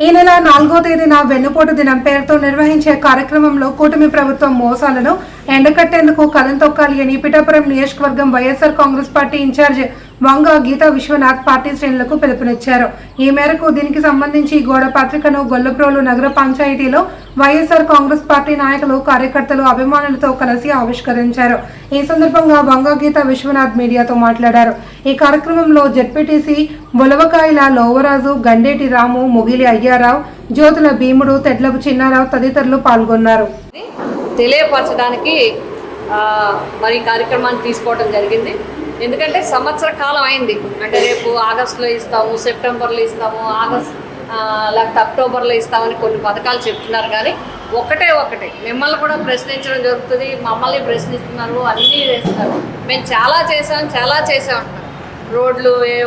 ఈ నెల నాలుగో తేదీన వెన్నుపోటు దినం పేరుతో నిర్వహించే కార్యక్రమంలో కూటమి ప్రభుత్వం మోసాలను ఎండకట్టేందుకు కథం తొక్కాలి అని పిఠాపురం నియోజకవర్గం YSR Congress party incharge Vanga Geetha Viswanath party శ్రేణులకు పిలుపునిచ్చారు. ఈ మేరకు దీనికి సంబంధించి గోడ పత్రికను గొల్లప్రోలు నగర పంచాయతీలో వైఎస్ఆర్ కాంగ్రెస్ పార్టీ నాయకులు కార్యకర్తలు అభిమానులతో కలిసి ఆవిష్కరించారు. ఈ సందర్భంగా వంగ గీత విశ్వనాథ్ మీడియాతో మాట్లాడారు. ఈ కార్యక్రమంలో జెడ్పీటీసీ బులవకాయల లోవరాజు గండేటి రాము ముగిలి అయ్యారావు జ్యోతుల భీముడు తెడ్లపు చిన్నారావు తదితరులు పాల్గొన్నారు. తెలియపరచడానికి మరి కార్యక్రమాన్ని తీసుకోవడం జరిగింది. ఎందుకంటే సంవత్సర కాలం అయింది. అంటే రేపు ఆగస్టులో ఇస్తాము సెప్టెంబర్లో ఇస్తాము ఆగస్ట్ లేకపోతే అక్టోబర్లో ఇస్తామని కొన్ని పథకాలు చెప్తున్నారు కానీ ఒకటే ఒకటే. మిమ్మల్ని కూడా ప్రశ్నించడం జరుగుతుంది మమ్మల్ని ప్రశ్నిస్తున్నారు అన్నీ చేస్తారు మేము చాలా చేసాం చాలా చేసాం రోడ్లు ఏ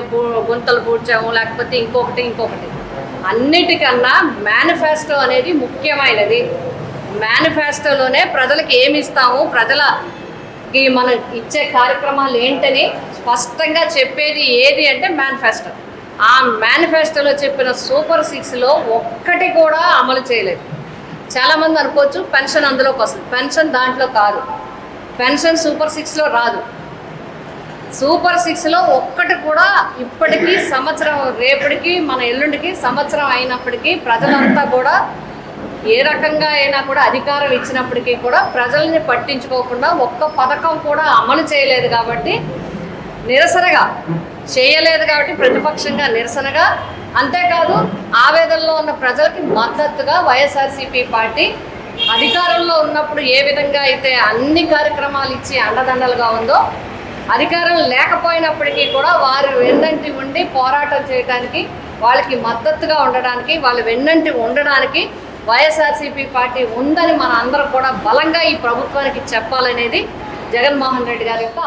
గుంతలు పూడ్చాము లేకపోతే ఇంకొకటి ఇంకొకటి. అన్నిటికన్నా మేనిఫెస్టో అనేది ముఖ్యమైనది. మేనిఫెస్టోలోనే ప్రజలకు ఏమి ఇస్తాము ప్రజల ఈ మనం ఇచ్చే కార్యక్రమాలు ఏంటని స్పష్టంగా చెప్పేది ఏది అంటే మేనిఫెస్టో ఆ మేనిఫెస్టోలో చెప్పిన సూపర్ సిక్స్లో ఒక్కటి కూడా అమలు చేయలేదు. చాలామంది అనుకోవచ్చు పెన్షన్ అందులోకి వస్తుంది. పెన్షన్ దాంట్లో కాదు. పెన్షన్ సూపర్ సిక్స్లో రాదు. సూపర్ సిక్స్లో ఒక్కటి కూడా ఇప్పటికీ సంవత్సరం రేపటికి మన ఎల్లుండికి సంవత్సరం అయినప్పటికీ ప్రజలంతా కూడా ఏ రకంగా అయినా కూడా అధికారం ఇచ్చినప్పటికీ కూడా ప్రజల్ని పట్టించుకోకుండా ఒక్క పథకం కూడా అమలు చేయలేదు కాబట్టి నిరసనగా చేయలేదు కాబట్టి ప్రతిపక్షంగా నిరసనగా అంతేకాదు ఆవేదనలో ఉన్న ప్రజలకి మద్దతుగా వైఎస్ఆర్సీపీ పార్టీ అధికారంలో ఉన్నప్పుడు ఏ విధంగా అయితే అన్ని కార్యక్రమాలు ఇచ్చి అండదండలుగా ఉందో అధికారం లేకపోయినప్పటికీ కూడా వారు వెన్నంటి ఉండి పోరాటం చేయడానికి వాళ్ళకి మద్దతుగా ఉండడానికి వాళ్ళు వెన్నంటి ఉండడానికి వైఎస్ఆర్సీపీ పార్టీ ఉందని మన అందరం కూడా బలంగా ఈ ప్రభుత్వానికి చెప్పాలనేది జగన్మోహన్ రెడ్డి గారి యొక్క